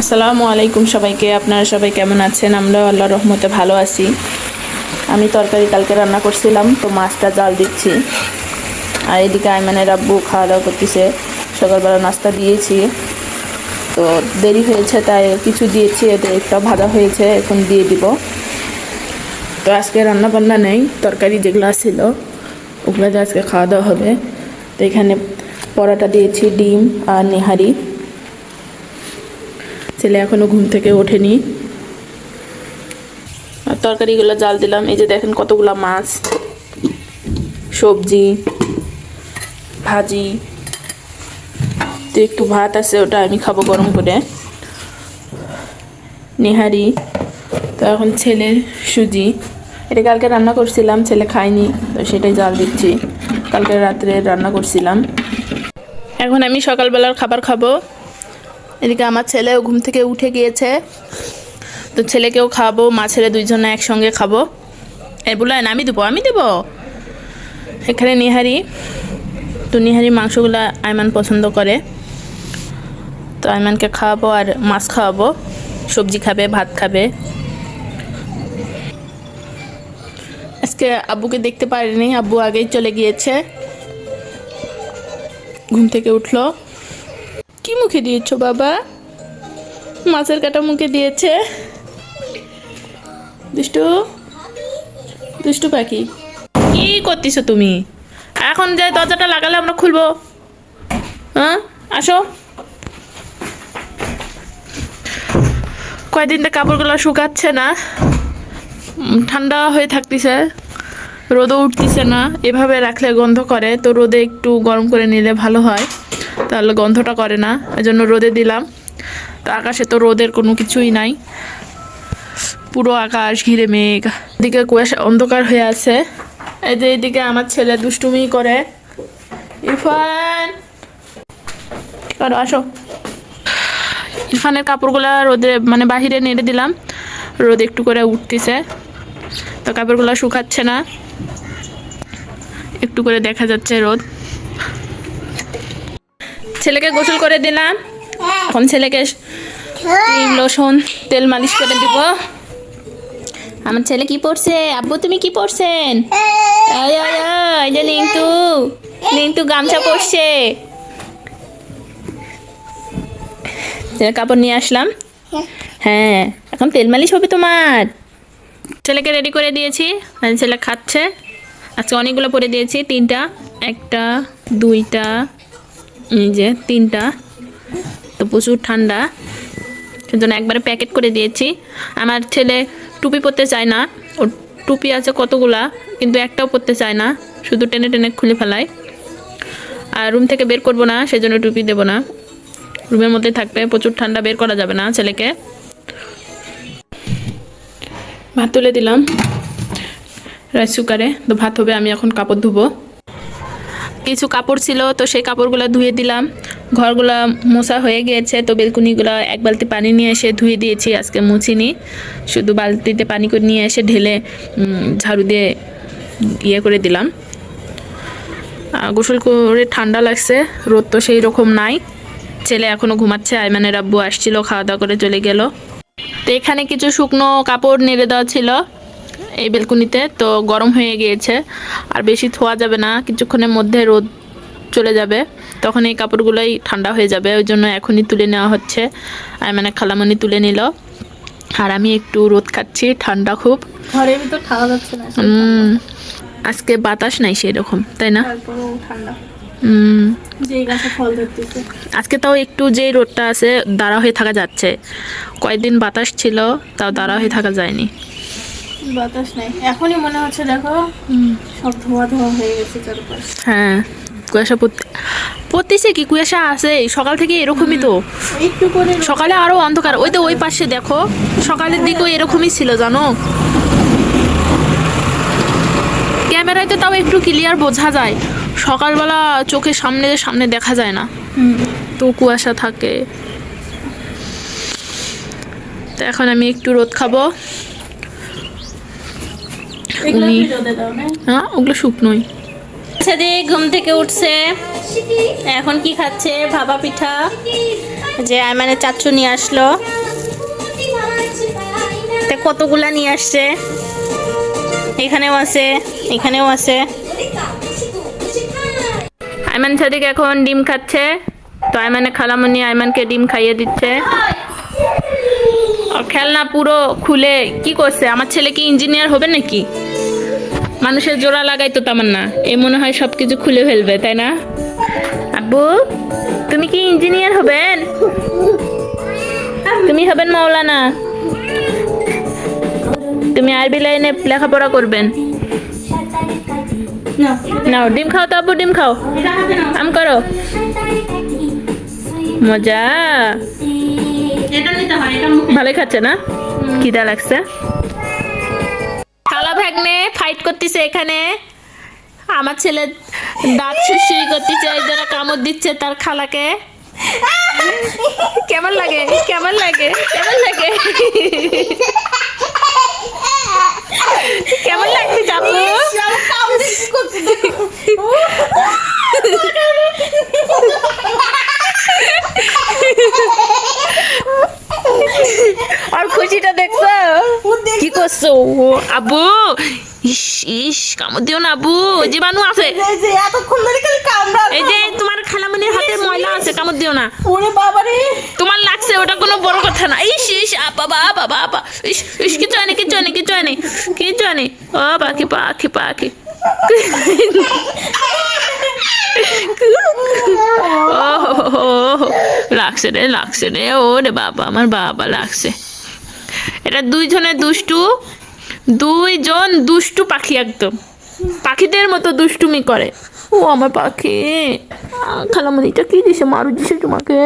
আসসালামু আলাইকুম সবাইকে, আপনারা সবাই কেমন আছেন? আমরা আল্লাহ রহমতে ভালো আছি। আমি তরকারি কালকে রান্না করছিলাম, তো মাছটা জাল দিচ্ছি। আর এদিকে আইমানের আব্বু খাওয়া দাওয়া করতেছে, সকালবেলা নাস্তা দিয়েছি। তো দেরি হয়েছে, তাই কিছু দিয়েছি, এতে একটা ভাজা হয়েছে, এখন দিয়ে দিব। তো আজকে রান্না বান্না নেই, তরকারি যেগুলো ছিল, ওগুলো আজকে খাওয়া দাওয়া হবে। তো এখানে পরোটা দিয়েছি, ডিম আর নেহারি। ছেলে এখনও ঘুম থেকে ওঠেনি। আর তরকারিগুলো জাল দিলাম। এই যে দেখেন কতগুলো মাছ। সবজি, ভাজি। তো একটু ভাত আছে, ওটা আমি খাব গরম করে। নেহারি। তো এখন ছেলের সুজি। এটা কালকে রান্না করছিলাম, ছেলে খায়নি, তো সেটাই জাল দিচ্ছি। কালকে রাত্রে রান্না করছিলাম। এখন আমি সকালবেলার খাবার খাব। এদিকে আমার ছেলেও ঘুম থেকে উঠে গিয়েছে। তো ছেলেকেও খাওয়াবো মা ছেলে দুইজনে একসঙ্গে খাব। এ বললেন আমি দেবো আমি দেবো? এখানে নিহারি, তো নিহারি মাংসগুলো আয়মান পছন্দ করে। তো আয়মানকে খাওয়াবো আর মাছ খাওয়াবো। সবজি খাবে, ভাত খাবে। আজকে আব্বুকে দেখতে পারিনি, আব্বু আগেই চলে গিয়েছে। ঘুম থেকে উঠল। কি মুখে দিয়েছ বাবা? মাছের কাটা মুখে দিয়েছে। দুষ্টু? দুষ্টু পাখি। কি করতেছো তুমি? এখন যে দরজাটা লাগালে আমরা খুলবো। হ্যাঁ? আসো। কয়দিন তো কাপড়গুলো শুকাচ্ছে না। ঠান্ডা হয়ে থাকতেছে। রোদও উঠতেছে না। এভাবে রাখলে গন্ধ করে। তো রোদে একটু গরম করে নিলে ভালো হয়। তাহলে গন্ধটা করে না এই জন্য রোদে দিলাম। তো আকাশে তো রোদের কোনো কিছুই নাই। পুরো আকাশ ঘিরে মেঘ। এদিকে কুয়াশা অন্ধকার হয়ে আছে। এই যে এদিকে আমার ছেলে দুষ্টুমি করে। ইরফান! আর আসো। ইরফানের কাপড়গুলো রোদে মানে বাহিরে নেড়ে দিলাম। রোদ একটু করে উঠতেছে। তো কাপড়গুলো শুকাচ্ছে না। একটু করে দেখা যাচ্ছে রোদ। ছেলেকে গোসল করে দিলাম এখন ছেলেকে লোশন, তেল মালিশ করে দিব। আমার ছেলে কি পড়ছে? আব্বু, তুমি কি পড়ছেন? ওই যে গামছা ছেলে কাপড় নিয়ে আসলাম। হ্যাঁ এখন তেল মালিশ হবে তোমার। ছেলেকে রেডি করে দিয়েছি। ছেলে খাচ্ছে। আজকে অনেকগুলো পরে দিয়েছি। তিনটা, একটা, দুইটা এই যে তিনটা, তো প্রচুর ঠান্ডা। সেজন্য একবারে প্যাকেট করে দিয়েছি। আমার ছেলে টুপি পরতে চায় না। ওর টুপি আছে কতগুলা, কিন্তু একটাও পরতে চায় না। শুধু টেনে টেনে খুলে ফেলায়। আর রুম থেকে বের করব না, সেজন্য টুপি দেবো না। রুমের মধ্যে থাকবে, প্রচুর ঠান্ডা, বের করা যাবে না ছেলেকে। ভাত তুলে দিলাম। রাইস কুকারে তো ভাত হবে, আমি এখন কাপড় ধুবো। কিছু কাপড় ছিল, তো সেই কাপড়গুলো ধুয়ে দিলাম। ঘরগুলো মোছা হয়ে গিয়েছে, তো বেলকুনিগুলো এক বালতি পানি নিয়ে এসে ধুয়ে দিয়েছি, আজকে মুছিনি। শুধু বালতিতে পানি করে নিয়ে এসে ঢেলে ঝাড়ু দিয়ে ইয়ে করে দিলাম। গোসল করে ঠান্ডা লাগছে, রোদ তো সেই রকম নাই। ছেলে এখনও ঘুমাচ্ছে আইমানের আব্বু আসছিল, খাওয়া দাওয়া করে চলে গেল। তো এখানে কিছু শুকনো কাপড় নেড়ে দেওয়া ছিল। এই বেলকুনিতে তো গরম হয়ে গিয়েছে। আর বেশি ধোয়া যাবে না কিছুক্ষণের মধ্যে রোদ চলে যাবে। তখন এই কাপড়গুলোই ঠান্ডা হয়ে যাবে ওই জন্য এখনই তুলে নেওয়া হচ্ছে। মানে খালামনি তুলে নিল। আর আমি একটু রোদ খাচ্ছি ঠান্ডা খুব। ঘরের ভিতর যাচ্ছে না আজকে বাতাস নাই সেরকম তাই না? ঠান্ডা। আজকে তাও একটু যে রোদটা আছে দাঁড়া হয়ে থাকা যাচ্ছে। কয়েকদিন বাতাস ছিল তাও দাঁড়া হয়ে থাকা যায়নি। বাতাস নাই। এখনই মনে হচ্ছে দেখো সব ধোয়া ধোয়া হয়ে গেছে চারপাশ। হ্যাঁ কুয়াশা পড়তে পড়তেছে কি? কুয়াশা আছে সকাল থেকে এরকমই তো। একটু করে সকালে আরও অন্ধকার। ওই তো ওই পাশে দেখো সকালের দিকেও এরকমই ছিল জানো? ক্যামেরায় তো তাও একটু ক্লিয়ার বোঝা যায়। সকালবেলা চোখের সামনে সামনে দেখা যায় না। তো কুয়াশা থাকে। তো এখন আমি একটু রোদ খাব। উনি- না হ্যাঁ? ওগুলো শুকনোই আচ্ছা যে ঘুম থেকে উঠছে। এখন কি খাচ্ছে? ভাপা পিঠা। যে আইমানের চাচু নিয়ে আসলো। তা কতগুলা নিয়ে আসছে? এখানেও আছে এখানেও আছে। আইমান সাদিক এখন ডিম খাচ্ছে। তো আইমানে খালামনি আইমানকে ডিম খাইয়ে দিচ্ছে। আর খেলনা পুরো খুলে কি করছে? আমার ছেলে কি ইঞ্জিনিয়ার হবে নাকি? মানুষের জোড়া লাগাই তো তেমন না এ মনে হয় সব কিছু খুলে ফেলবে তাই না? আব্বু তুমি কি ইঞ্জিনিয়ার হবেন তুমি হবেন মাওলানা। তুমি আরবি লাইনে লেখাপড়া করবেন। নাও ডিম খাও তো আব্বু ডিম খাও। আম করো। মজা। ভালোই খাচ্ছে না? খিদা লাগছে? ভাগ্নে ফাইট করতেছে এখানে। আমার ছেলে দাঁত সুসুই করতেছে জন্য কামড় দিচ্ছে তার খালাকে। কেমন লাগে? কেমন লাগে? কেমন লাগে? কেমন লাগছে জাপু আর খুশিটা দেখছ কি আব্বু ইস ইস কামড় দিও না আব্বু জীবাণু আছে। এই যে তোমার খালামনির হাতে ময়লা আছে কামড় দিও না। ওরে বাবারে। তোমার লাগছে ওটা কোনো বড় কথা না। ইস ইস বাবা বাবা বাবা ইস ইস কিছু আনি কিছু আনি কিছু আনি কিছু আনি ও পাখি পাখি পাখি। লাগছে রে লাগছে রে। ও রে বাবা আমার বাবা লাগছে। এটা দুইজনের দুষ্টু। দুইজন দুষ্টু পাখি একদম। পাখিদের মতো দুষ্টুমি করে। ও আমার পাখি। আহ, খালামণিটা কি দিছে? মারু দিছে তোমাকে?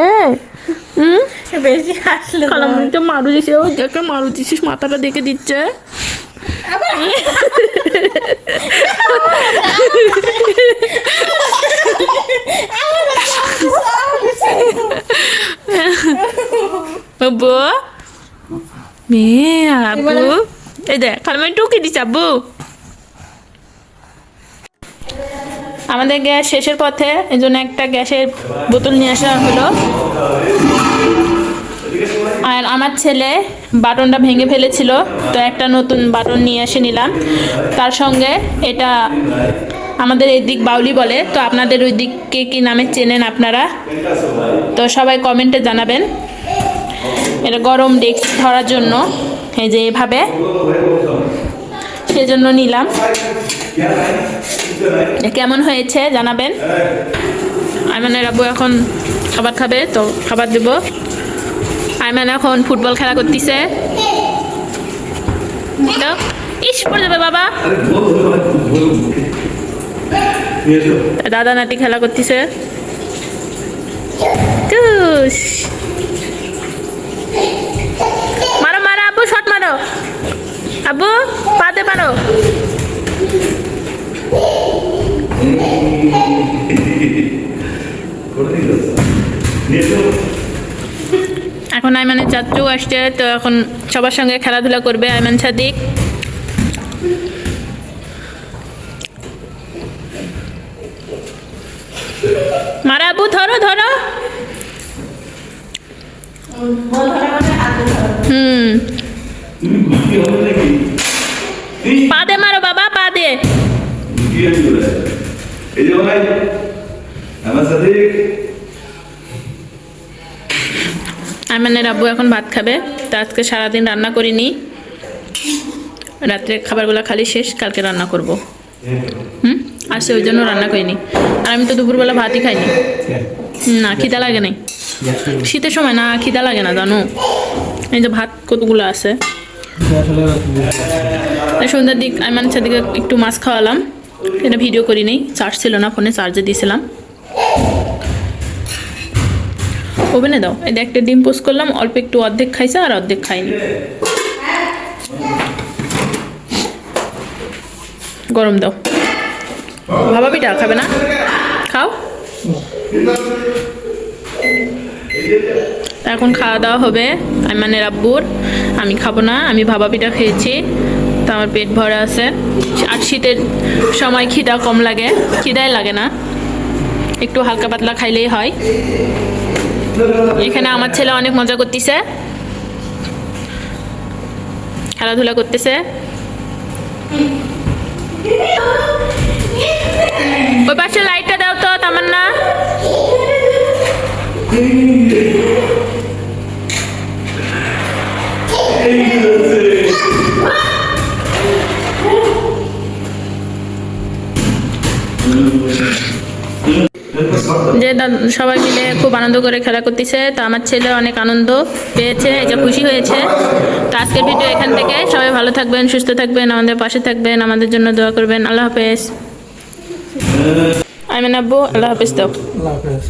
হুম? বেশি হাসলো খালামণিটা মারু দিছে। ও দেখে মারু দিছিস মাথাটা দেখে দিচ্ছে। আব্বু মেয়ে আব্বু এই দেখ খালামণি টুকি দিচ্ছে আব্বু। আমাদের গ্যাস শেষের পথে, এই জন্য একটা গ্যাসের বোতল নিয়ে আসা হলো। আর আমার ছেলে বাটনটা ভেঙে ফেলেছিল, তো একটা নতুন বাটন নিয়ে এসে নিলাম। তার সঙ্গে এটা আমাদের এই দিক বাউলি বলে, তো আপনাদের ওই দিককে কি নামে চেনেন আপনারা? তো সবাই কমেন্টে জানাবেন। এটা গরম ডেস্ক ধরার জন্য। এই যে এভাবে। সেজন্য নিলাম। কেমন হয়েছে জানাবেন? আইমানের আব্বু এখন খাবার খাবে, তো খাবার দেব। আইমান এখন ফুটবল খেলা করতেছে। ইস, পড়ে যাবে বাবা। দাদা নাতি খেলা করতেছে। মারো মারো আব্বু শট মারো আব্বু পাতে পারো। এখন আইমানের চাচু আসছে, তো এখন সবার সঙ্গে খেলাধুলা করবে আইমান সাদিক। মারা আবু ধরো ধরো। হুম। পা দে মারো বাবা পা দে এই যে ভাই আমার সাথে আব্বু এখন ভাত খাবে, তা আজকে সারাদিন রান্না করিনি। রাত্রে খাবারগুলো খালি শেষ, কালকে রান্না করব। হুম? আসছে, ওই জন্য রান্না করিনি। আর আমি তো দুপুরবেলা ভাতই খাইনি। না, খিদা লাগে নাই। শীতের সময় না, খিদা লাগে না, জানো? এই যে ভাত কতগুলো আছে। সন্ধ্যার দিক আইমান সাদিকে একটু মাছ খাওয়ালাম। এটা ভিডিও করি নেই। চার্জ ছিল না ফোনে চার্জে দিয়েছিলাম। ওভেনে দাও। এই একটা ডিম পোস্ট করলাম, অল্প একটু অর্ধেক খাইছে আর অর্ধেক খাইনি। গরম দাও। ভাবা পিঠা, খাবে না? খাও। এখন খাওয়া দাওয়া হবে। আইমানের আব্বুর আমি খাব না, আমি ভাবা পিঠা খেয়েছি, তো আমার পেট ভরা আছে। আর শীতের সময় খিদা কম লাগে, খিদাই লাগে না। একটু হালকা পাতলা খাইলেই হয়। এখানে আমার ছেলে অনেক মজা করতেছে। খেলাধুলা করতেছে। ওই পাশে লাইটটা দাও তো, তামান্না। সবাই মিলে খুব আনন্দ করে খেলা করতেছে। তো আমার ছেলে অনেক আনন্দ পেয়েছে, এই যে খুশি হয়েছে। তো আজকের ভিডিও এখান থেকে সবাই ভালো থাকবেন, সুস্থ থাকবেন, আমাদের পাশে থাকবেন, আমাদের জন্য দোয়া করবেন। আল্লাহ হাফেজ। আইমেন আব্বু, আল্লাহ হাফেজ তো আল্লাহ হাফেজ।